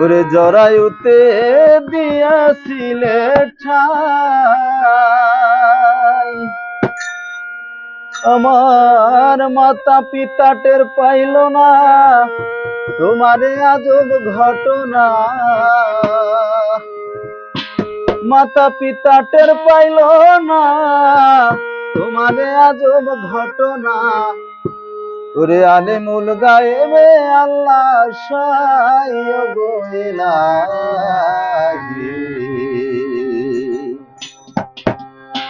ওরে জরায়ুতে দিয়াছিলে ঠাই আমার মাতা পিতা টের পাইল না, তোমারে আজব ঘটনা। মাতা পিতা টের পাইল না, তোমারে আজব ঘটনা। ওরে আলেমুল গায়েবে আল্লাহ সাই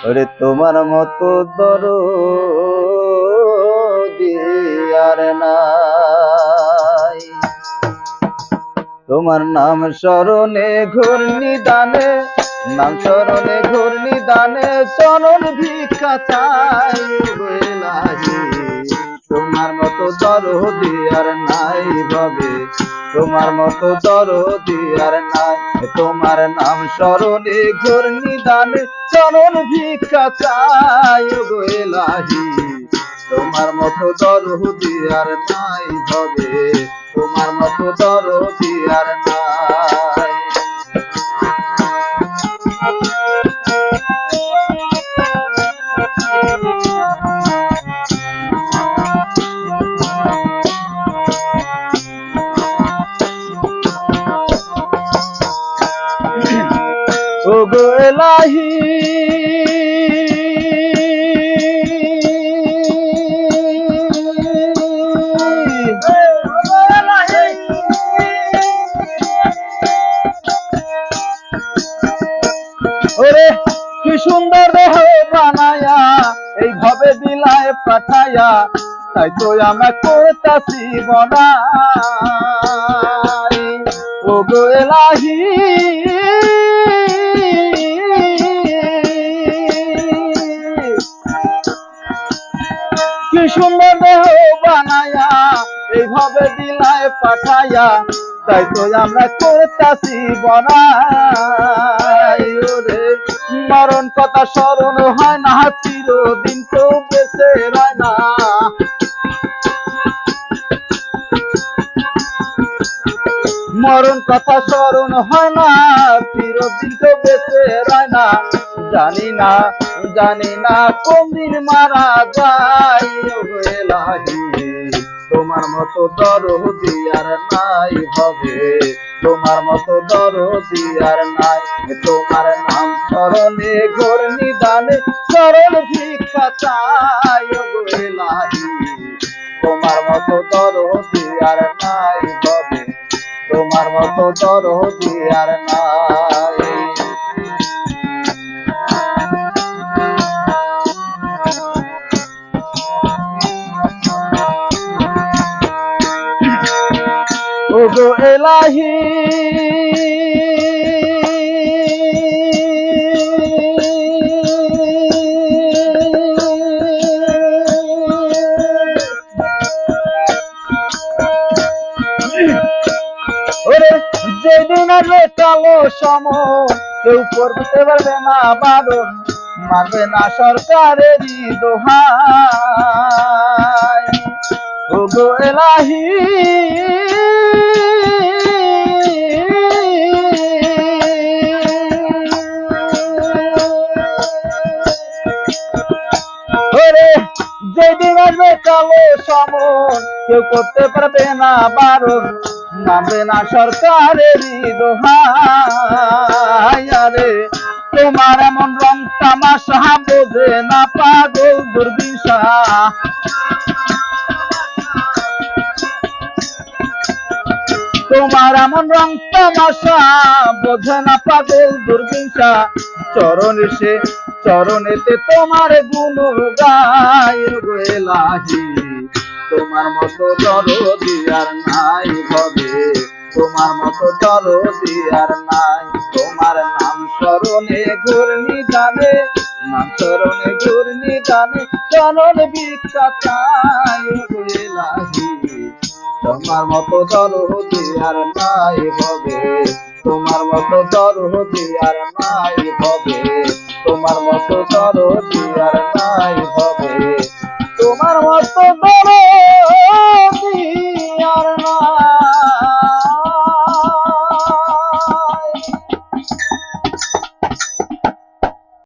ওরে তোমার মতো দর আর নাই। তোমার নাম স্মরণে ঘূর্ণি দানে, নাম স্মরণে ঘূর্ণি দানে, চরণ ভিক্ষা চাই গো মতো দরদি আর নাই ভাবে। তোমার মতো দরদি আর নাই। তোমার নাম স্মরণে ঘোর নিদান, চরণ ভিক্ষা চাই গো এলাহি। তোমার মতো দরদি আর নাই ভাবে। তোমার মতো দরদি আর নাই ওগো এলাহি। ওরে, কি সুন্দর দেহ বানায়া এইভাবে দিলায় পাঠায়া, তাই তো আমরা করতাছি বনাই। ওগো এলাহি। এইভাবে দিলায় পাঠায়া তাই তো আমরা করতাছি বনাই। ওরে, মরণ কথা স্মরণ হয় না, চিরদিন তো বেঁচে রয় না। মরণ কথা স্মরণ হয় না, চিরদিন তো বেঁচে রয় না। জানি না জানি না কোন দিন মারা যায় এলাহি তোমার মতো দরদি আর নাই হবে। তোমার মতো দরদি আর নাই। তোমার নাম স্মরণে ঘোর নিদানে চরণ ভিক্ষা চাই তোমার মতো দরদি আর নাই হবে। তোমার মতো দরদি আর নাই। ওগো এলাহি। ওরে, যেদিন আসবে কালো সময় কেউ করতে পারবে না বারণ মারবে না সরকারেরই দোহাই। ওগো এলাহি। সমন কেউ করতে পারবে না বারণ মানবে না সরকারেরই দোহাই। আরে, তোমার এমন রং তামাশা বোঝে না পাগল দুর্বিশা তোমার এমন রং তামাশা বোঝে না পাগল দুর্বিশা চরণ এসে, চরণেতে তোমার গুণ গায় গো এলাহি তোমার মতো দরদি আর নাই ভবে তোমার মতো দরদি আর নাই। তোমার নাম স্মরণে ঘূর্ণি জানে নাম স্মরণে ঘূর্ণি জানে চরণ চাই তোমার মতো দরদি আর নাই হবে। তোমার মতো দরদি আর নাই হবে। তোমার মতো দরদি আর নাই হবে